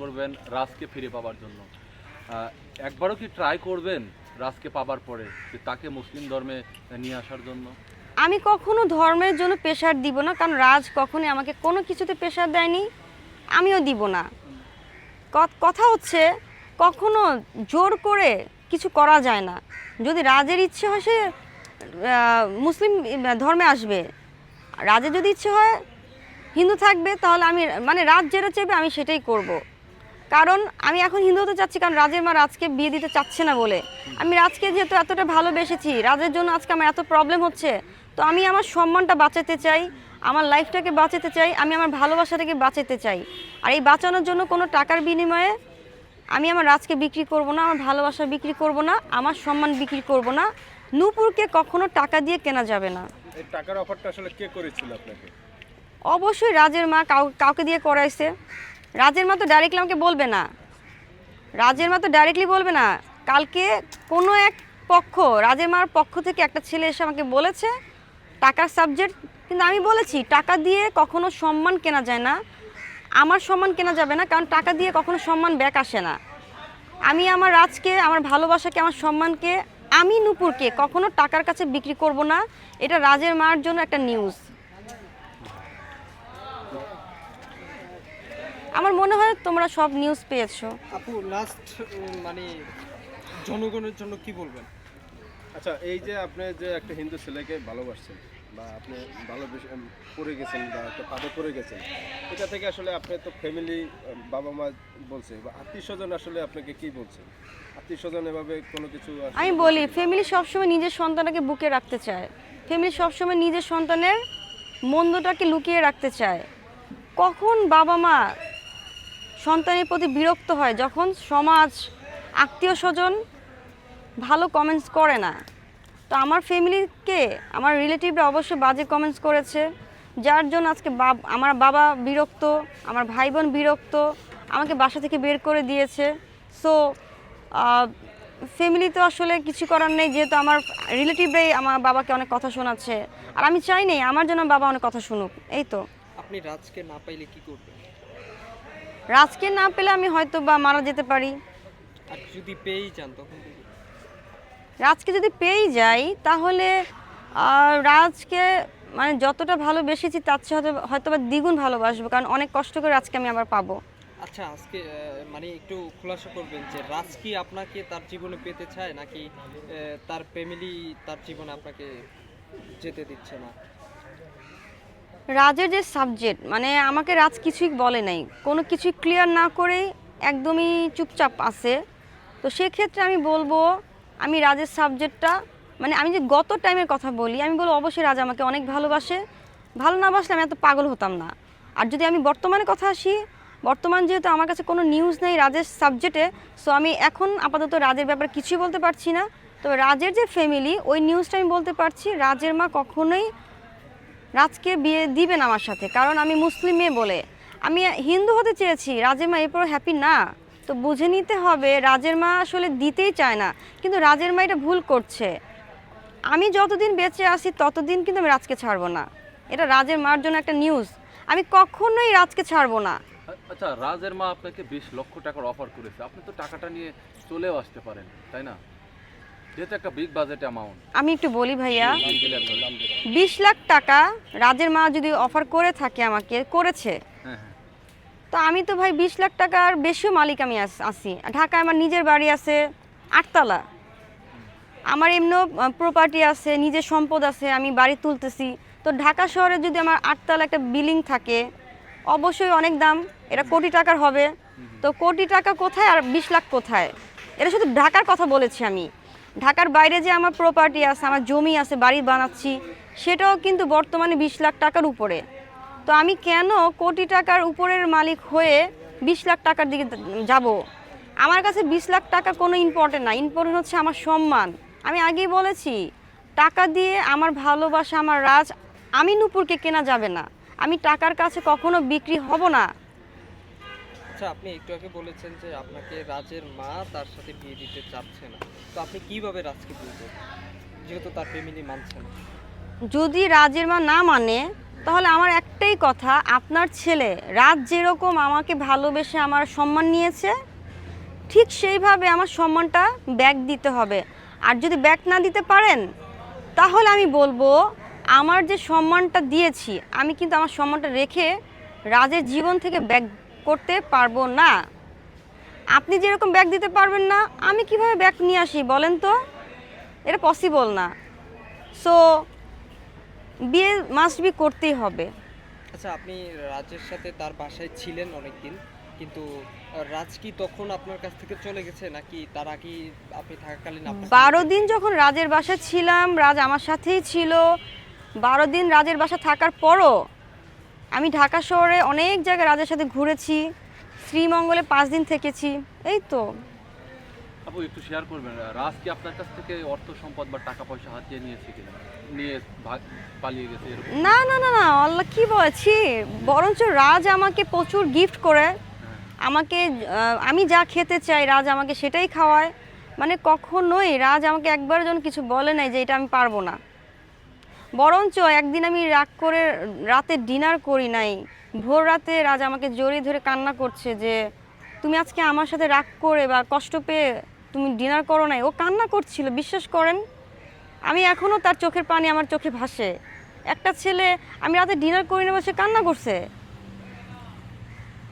করবেন রাজকে ফিরে পাওয়ার জন্য। একবারও কি ট্রাই করবেন রাজকে পাবার পরে যে তাকে মুসলিম ধর্মে নিয়ে আসার জন্য? আমি কখনো ধর্মের জন্য প্রেশার দিব না, কারণ রাজ কখনোই আমাকে কোনো কিছুতে প্রেশার দেয়নি, আমিও দিব না। কথা হচ্ছে, কখনো জোর করে কিছু করা যায় না। যদি রাজের ইচ্ছে হয় সে মুসলিম ধর্মে আসবে। রাজের যদি ইচ্ছে হয়, হিন্দু থাকবে, তাহলে আমি মানে রাজ যেটা চাইবে আমি সেটাই করব। কারণ আমি এখন হিন্দু হতে চাচ্ছি কারণ রাজের মা রাজকে বিয়ে দিতে চাচ্ছে না বলে। আমি রাজকে যেহেতু এতটা ভালোবেসেছি রাজের জন্য আজকে আমার এত প্রবলেম হচ্ছে তো আমি আমার সম্মানটা বাঁচাতে চাই আমার লাইফটাকে বাঁচাতে চাই আমি আমার ভালোবাসাটাকে বাঁচাতে চাই। আর এই বাঁচানোর জন্য কোনো টাকার বিনিময়ে আমি আমার রাজকে বিক্রি করব না আমার ভালোবাসা বিক্রি করব না আমার সম্মান বিক্রি করব না। নূপুরকে কখনো টাকা দিয়ে কেনা যাবে না। এই টাকার অফারটা আসলে কে করেছিল আপনাকে? অবশ্যই রাজের মা কাউ কাউকে দিয়ে করাইছে। রাজের মা তো ডাইরেক্টলি আমাকে বলবে না। রাজের মা তো ডাইরেক্টলি বলবে না। কালকে কোনো এক পক্ষ, রাজের মার পক্ষ থেকে একটা ছেলে এসে আমাকে বলেছে, টাকার সাবজেক্ট কিন্তু আমি বলেছি, টাকা দিয়ে কখনো সম্মান কেনা যায় না। আমার সম্মান কেনা যাবে না, কারণ টাকা দিয়ে কখনো সম্মান ব্যাক আসে না। আমি আমার রাজকে, আমার ভালোবাসাকে, আমার সম্মানকে, আমি নূপুরকে কখনো টাকার কাছে বিক্রি করব না। এটা রাজের মার জন্য একটা নিউজ আমার মনে হয় তোমরা সব নিউজ পেয়েছ। আপু লাস্ট মানে জনগণের জন্য কি বলবেন? আচ্ছা এই যে আপনি যে একটা হিন্দু ছেলেকে ভালোবাসছেন বা আপনি ভালোবেসে পড়ে গেছেন বা একটা পাদে পড়ে গেছেন এটা থেকে আসলে আপনি তো ফ্যামিলি বাবা মা বলছে বা আত্মীয় স্বজন আসলে আপনাকে কি বলছে? আত্মীয় স্বজন এভাবে কোনো কিছু আমি বলি ফ্যামিলি সবসময় নিজের সন্তানকে বুকে রাখতে চায়। ফ্যামিলি সবসময় নিজের সন্তানের মন্দটাকে লুকিয়ে রাখতে চায়। কখন বাবা মা সন্তানের প্রতি বিরক্ত হয় যখন সমাজ আত্মীয় স্বজন ভালো কমেন্টস করে না। তো আমার ফ্যামিলিকে আমার রিলেটিভরা অবশ্যই বাজে কমেন্টস করেছে, যার জন্য আজকে আমার বাবা বিরক্ত, আমার ভাই বোন বিরক্ত, আমাকে বাসা থেকে বের করে দিয়েছে। সো ফ্যামিলি তো আসলে কিছু করার নেই, যেহেতু আমার রিলেটিভরাই আমার বাবাকে অনেক কথা শোনাচ্ছে। আর আমি চাই নেই, আমার জন্য বাবা অনেক কথা শুনুক, এই তো। আপনি রাজকে না পাইলে কি করবেন? রাজকে না পেলে আমি হয়তো বা মারা যেতে পারি। যদি পেয়েই যান তখন রাজকে যদি পেয়েই যাই তাহলে রাজকে মানে যতটা ভালোবেসেছি তার চেয়ে হয়তো হয়তো বা দ্বিগুণ ভালোবাসবো কারণ অনেক কষ্ট করে আজকে আমি আবার পাবো। আচ্ছা আজকে মানে একটু খোলাসা করবেন যে রাজ কি আপনাকে তার জীবনে পেতে চায় নাকি তার ফ্যামিলি তার জীবনে আপনাকে যেতে দিচ্ছে না? রাজের যে সাবজেক্ট মানে আমাকে রাজ কিছুই বলে নাই। কোনো কিছুই ক্লিয়ার না করেই একদমই চুপচাপ আছে। তো সেক্ষেত্রে আমি বলব, আমি রাজের সাবজেক্টটা মানে আমি যে গত টাইমের কথা বলি, আমি বলব অবশ্যই রাজ আমাকে অনেক ভালোবাসে। ভালো না বাসলে আমি এত পাগল হতাম না। আর যদি আমি বর্তমানে কথা আসি, বর্তমান যেহেতু আমার কাছে কোনো নিউজ নেই রাজের সাবজেক্টে সো আমি এখন আপাতত রাজের ব্যাপারে কিছুই বলতে পারছি না। তবে রাজের যে ফ্যামিলি ওই নিউজটা আমি বলতে পারছি, রাজের মা কখনোই রাজকে বিয়ে দিবেন আমার সাথে, কারণ আমি মুসলিম মেয়ে বলে। আমি হিন্দু হতে চেয়েছি, রাজের মা এরপর হ্যাপি না। তো বুঝে নিতে হবে, রাজের মা আসলে দিতেই চায় না, কিন্তু রাজের মা এটা ভুল করছে। আমি যতদিন বেঁচে আছি, ততদিন কিন্তু আমি রাজকে ছাড়বো না। এটা রাজের মার জন্য একটা নিউজ আমি কখনোই রাজকে ছাড়বো না। আচ্ছা রাজের মা আপনাকে বিশ লক্ষ টাকার অফার করেছে। আপনি তো টাকাটা নিয়ে চলেও আসতে পারেন, তাই না? যেহেতু একটা বিগ বাজেট অ্যামাউন্ট আমি একটু বলি ভাইয়া বিশ লাখ টাকা রাজের মা যদি অফার করে থাকে আমাকে করেছে। হ্যাঁ হ্যাঁ। তো আমি তো ভাই বিশ লাখ টাকার বেশিও মালিক আমি আস- ঢাকায় আমার নিজের বাড়ি আছে আটতলা। আমার এমনিও প্রপার্টি আছে নিজের সম্পদ আছে আমি বাড়ি তুলতেছি। তো ঢাকা শহরে যদি আমার আটতলা একটা বিলিং থাকে অবশ্যই অনেক দাম। এটা কোটি টাকার হবে। তো কোটি টাকা কোথায় আর বিশ লাখ কোথায়? এটা শুধু ঢাকার কথা বলেছি আমি। ঢাকার বাইরে যে আমার প্রপার্টি আছে, আমার জমি আছে, বাড়ি বানাচ্ছি, সেটাও কিন্তু বর্তমানে বিশ লাখ টাকার উপরে। তো আমি কেন কোটি টাকার উপরের মালিক হয়ে বিশ লাখ টাকার দিকে যাব? আমার কাছে বিশ লাখ টাকা কোনো ইম্পর্টেন্ট না ইম্পর্টেন্ট হচ্ছে আমার সম্মান। আমি আগেই বলেছি, টাকা দিয়ে আমার ভালোবাসা, আমার রাজ, আমি নূপুরকে কেনা যাবে না। আমি টাকার কাছে কখনো বিক্রি হব না। আচ্ছা আপনি একটু আগে বলেছেন যে আপনাকে রাজের মা তার সাথে বিয়ে দিতে চাচ্ছে না। তো আপনি কীভাবে রাজকে বলবেন যেহেতু তার ফ্যামিলি মানছে না। যদি রাজের মা না মানে তাহলে আমার একটাই কথা, আপনার ছেলে রাজ যেরকম আমাকে ভালোবেসে আমার সম্মান নিয়েছে, ঠিক সেইভাবে আমার সম্মানটা ব্যাক দিতে হবে। আর যদি ব্যাক না দিতে পারেন, তাহলে আমি বলব, আমার যে সম্মানটা দিয়েছি, আমি কিন্তু আমার সম্মানটা রেখে রাজের জীবন থেকে ব্যাক করতে পারব না। আপনি যেরকম ব্যাগ দিতে পারবেন না আমি কীভাবে ব্যাগ নিয়ে আসি বলেন তো? এটা পসিবল না। সো বিয়ে মাস্ট বি করতেই হবে। আচ্ছা আপনি রাজের সাথে তার বাসায় ছিলেন অনেকদিন কিন্তু রাজ কি তখন আপনার কাছ থেকে চলে গেছে নাকি তার আগে আপনি থাকাকালীন বারো দিন যখন রাজের বাসায় ছিলাম রাজ আমার সাথেই ছিল। বারো দিন রাজের বাসা থাকার পরও আমি ঢাকা শহরে অনেক জায়গায় রাজের সাথে ঘুরেছি শ্রীমঙ্গলে পাঁচ দিন থেকেছি এই তো। আপু একটু শেয়ার করবেন রাজ কি আপনার কাছ থেকে অর্থ সম্পদ বা টাকা পয়সা হাতিয়ে নিয়েছে কিনা? নিয়ে পালিয়ে গেছে না না না না আল্লাহ কি বলছি? বরঞ্চ রাজ আমাকে প্রচুর গিফট করে। হ্যাঁ। আমাকে আমি যা খেতে চাই রাজ আমাকে সেটাই খাওয়ায়। মানে কখনোই রাজ আমাকে একবার যেন কিছু বলে নাই যে এটা আমি পারব না। বরঞ্চ একদিন আমি রাগ করে রাতে ডিনার করি নাই। ভোর রাতে রাজ আমাকে জড়িয়ে ধরে কান্না করছে যে তুমি আজকে আমার সাথে রাগ করে বা কষ্ট পেয়ে তুমি ডিনার করো নাই? ও কান্না করছিল বিশ্বাস করেন? আমি এখনও তার চোখের পানি আমার চোখে ভাসে। একটা ছেলে আমি রাতে ডিনার করি না সে কান্না করছে।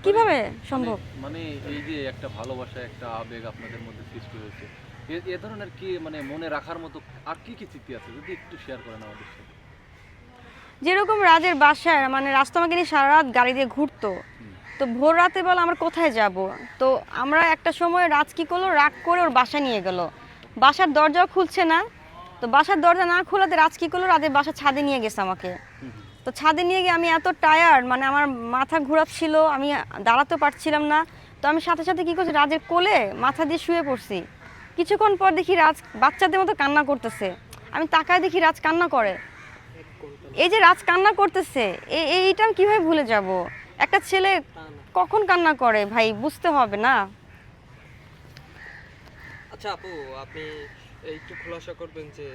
কীভাবে সম্ভব? মানে- মানে এই যে একটা ভালোবাসা একটা আবেগ আপনাদের মধ্যে সৃষ্টি হয়েছে এ- ধরনের কি মানে মনে রাখার মতো আর কি কি স্মৃতি আছে? যদি একটু শেয়ার করেন আমাদের সাথে যেরকম রাজের বাসায় মানে রাস্তা আমাকে নিয়ে সারা রাত গাড়ি দিয়ে ঘুরতো তো ভোর রাতে বলে আমরা কোথায় যাব? তো আমরা একটা সময় রাজ কি করল? রাগ করে ওর বাসায় নিয়ে গেল। বাসার দরজাও খুলছে না। তো বাসার দরজা না খোলাতে রাজ কি করল? রাতের বাসার ছাদে নিয়ে গেছে আমাকে। তো ছাদে নিয়ে গিয়ে আমি এত টায়ার্ড মানে আমার মাথা ঘোরাচ্ছিল আমি দাঁড়াতে পারছিলাম না। তো আমি সাথে সাথে কী করছি? রাজের কোলে মাথা দিয়ে শুয়ে পড়ছি। কিছুক্ষণ পর দেখি রাজ বাচ্চাদের মতো কান্না করতেছে। আমি তাকায় দেখি রাজ কান্না করে। এই যে রাজ কান্না করতেছে এই এইটা আমি কীভাবে ভুলে যাব? একটা ছেলে কখন কান্না করে ভাই? বুঝতে হবে না। আচ্ছা আপু, আপনি একটু খোলাসা করবেন যে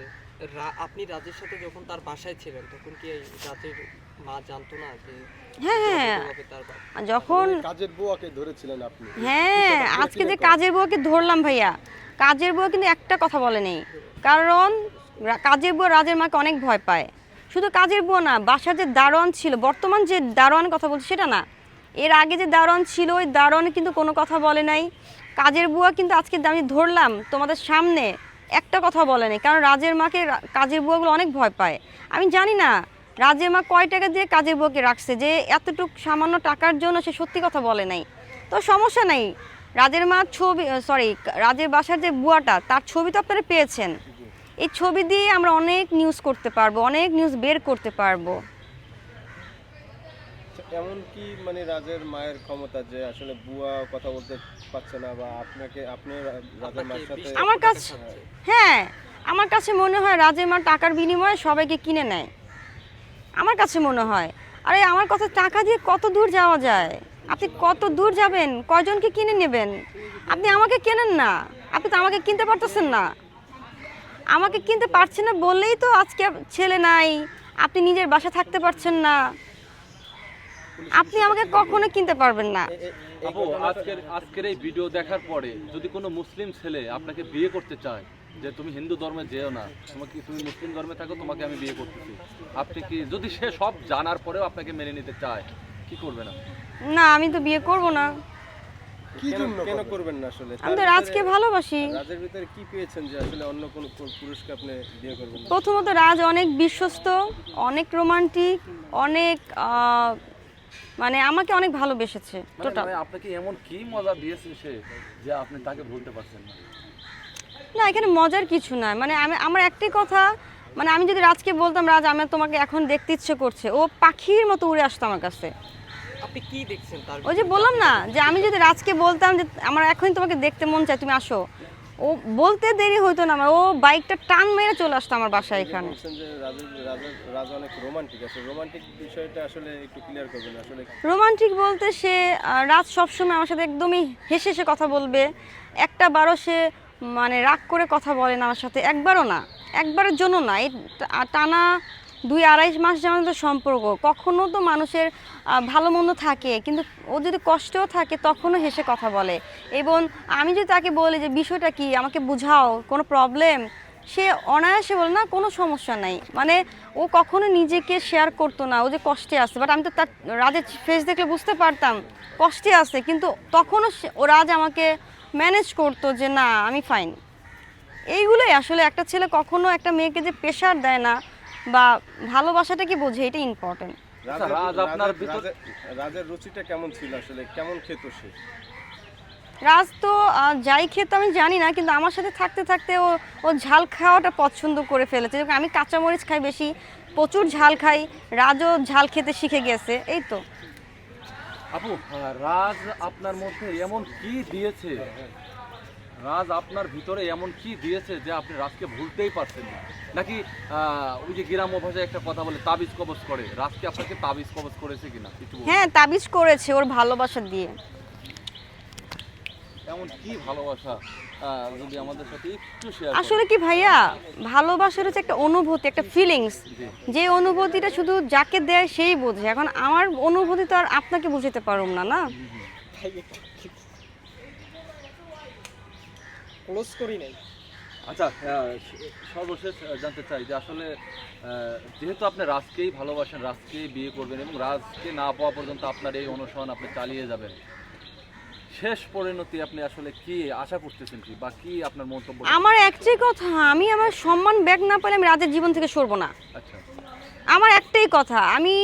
আপনি রাজের সাথে যখন তার বাসায় ছিলেন, তখন কি এই রাজের মা জানতো না যে হ্যাঁ হ্যাঁ। যখন কাজের বুয়াকে ধরেছিলেন আপনি। হ্যাঁ আজকে যে কাজের বুয়াকে ধরলাম ভাইয়া কাজের বুয়া কিন্তু একটা কথা বলে নেই। কারণ রা- কাজের বুয়া রাজের মাকে অনেক ভয় পায়। শুধু কাজের বুয়া না বাসার যে দারোয়ান ছিল বর্তমান যে দারোয়ান কথা বলছি সেটা না। এর আগে যে দারোয়ান ছিল ওই দারোয়ানে কিন্তু কোনো কথা বলে নাই। কাজের বুয়া কিন্তু আজকে আমি ধরলাম তোমাদের সামনে একটা কথা বলে নাই। কারণ রাজের মাকে রা- কাজের বুয়াগুলো অনেক ভয় পায়। আমি জানি না রাজের মা কয় টাকা দিয়ে কাজের বুয়াকে রাখছে যে এতটুক সামান্য টাকার জন্য সে সত্যি কথা বলে নাই? তো সমস্যা নাই। রাজের মা ছবি সরি রাজের বাসার যে বুয়াটা তার ছবি তো আপনারা পেয়েছেন। এই ছবি দিয়ে আমরা অনেক নিউজ করতে পারব অনেক নিউজ বের করতে পারব। এমন কি মানে রাজের মায়ের ক্ষমতা যে আসলে বুয়া কথা বলতে পারছে না বা আপনাকে আপনি রাজের মায়ের সাথে আমার কাছে- হ্যাঁ আমার কাছে মনে হয় রাজের মা টাকার বিনিময়ে সবাইকে কিনে নেয়। আমার কাছে মনে হয়। আরে, আমার কথা টাকা দিয়ে কত দূর যাওয়া যায়? আপনি কত দূর যাবেন? কয়জনকে কিনে নেবেন? আপনি আমাকে কেনেন না? আপনি তো আমাকে কিনতে পারতেছেন না। আমাকে কিনতে পারছেন না বললেই তো আজকে ছেলে নাই। আপনি নিজের বাসা থাকতে পারছেন না। আপনি আমাকে কখনো কিনতে পারবেন না। আপু, আজকের আজকের এই ভিডিও দেখার পরে যদি কোনো মুসলিম ছেলে আপনাকে বিয়ে করতে চায় যে তুমি হিন্দু ধর্মে যেও না তোমাকে তুমি মুসলিম ধর্মে থাকো তোমাকে আমি বিয়ে করতেছি। আপনি কি যদি সে সব জানার পরেও আপনাকে মেনে নিতে চায় কি করবে না না আমি তো বিয়ে করব না। কি জন্য কেন করবেন? না আসলে? আমি তো রাজকে ভালোবাসি। রাজের ভিতরে কি পেয়েছেন যে আসলে অন্য কোনো পুরুষকে আপনি বিয়ে করবেন না? প্রথমত রাজ অনেক বিশ্বস্ত অনেক রোমান্টিক অনেক আহ, মানে আমাকে অনেক ভালোবেসেছে টোটাল মানে আপনাকে এমন কি মজা দিয়েছে সে যে আপনি তাকে ভুলতে পারছেন না? না এখানে মজার কিছু না। মানে আমি আমার একটাই কথা মানে আমি যদি রাজকে বলতাম রাজ আমি তোমাকে এখন দেখতে ইচ্ছে করছে। ও পাখির মতো উড়ে আসতো আমার কাছে। আপনি কি দেখছেন তার ওই যে বললাম না যে আমি যদি রাজকে বলতাম যে আমার এখনই তোমাকে দেখতে মন চায় তুমি আসো। ও বলতে দেরি হইতো না আমার ও বাইকটা টান মেরে চলে আসতো আমার বাসায় এখানে। রাজ অনেক রোমান্টিক আছে রোমান্টিক বিষয়টা আসলে একটু ক্লিয়ার করবেন আসলে রোমান্টিক বলতে সে রাত সবসময় আমার সাথে একদমই হেসে হেসে কথা বলবে। একটা বারও সে মানে রাগ করে কথা বলে না আমার সাথে, একবারও না, একবারের জন্য না, এই টানা দুই আড়াই মাস যেমন তো সম্পর্ক, কখনো তো মানুষের ভালো মন্দ থাকে, কিন্তু ও যদি কষ্টও থাকে তখনও হেসে কথা বলে। এবং আমি যদি তাকে বলি যে, বিষয়টা কি? আমাকে বুঝাও, কোনো প্রবলেম সে অনায়াসে বলে, না, কোনো সমস্যা নাই। মানে ও কখনো নিজেকে শেয়ার করতো না, ও যে কষ্টে আছে। বাট আমি তো তার রাজের ফেস দেখলে বুঝতে পারতাম, কষ্টে আছে, কিন্তু তখনও ও রাজ আমাকে ম্যানেজ করতো যে না আমি ফাইন এইগুলোই আসলে একটা ছেলে কখনো একটা মেয়েকে যে প্রেশার দেয় না বা ভালোবাসাটা কি বোঝে এটা ইম্পর্টেন্ট রাজ আপনার রাজের- ভিতর- রাজের- রাজের রুচিটা কেমন ছিল আসলে? কেমন খেত সে? রাজ তো যাই খেতে আমি জানি না কিন্তু আমার সাথে থাকতে থাকতে ও ও ঝাল খাওয়াটা পছন্দ করে ফেলেছে। আমি কাঁচামরিচ খাই বেশি প্রচুর ঝাল খাই রাজও ঝাল খেতে শিখে গেছে এই তো। আপু রাজ আপনার মধ্যে এমন কি দিয়েছে? রাজ আপনার ভিতরে এমন কি দিয়েছে যে আপনি রাজকে ভুলতেই পারছেন না? নাকি ওই যে গ্রাম ভাষায় একটা কথা বলে, তাবিজ কবজ করে? রাজকে আপনাকে তাবিজ কবজ করেছে কিনা? হ্যাঁ তাবিজ করেছে ওর ভালোবাসা দিয়ে। এমন কি ভালোবাসা যদি আমাদের সাথে একটু শেয়ার আসলে কি ভাইয়া ভালোবাসার হচ্ছে একটা অনুভূতি একটা ফিলিংস যে অনুভূতিটা শুধু যাকে দেয় সেই বোঝে। এখন আমার অনুভূতি তো আর আপনাকে বুঝাতে পারুম না না? ক্লোজ করি নাই। আচ্ছা সর্বশেষ জানতে চাই যে আসলে যেহেতু আপনি রাজকেই ভালোবাসেন রাজকেই বিয়ে করবেন এবং রাজকে না পাওয়া পর্যন্ত আপনার এই অনুসরণ আপনি চালিয়ে যাবেন শেষ পরিণতি আপনি আসলে কি আশা করতেছেন কি? বা কি আপনার মন্তব্য? আমার একটাই কথা আমি আমার সম্মান ব্যাগ না পেলে আমি রাজের জীবন থেকে সরবো না। আচ্ছা। আমার একটাই কথা আমি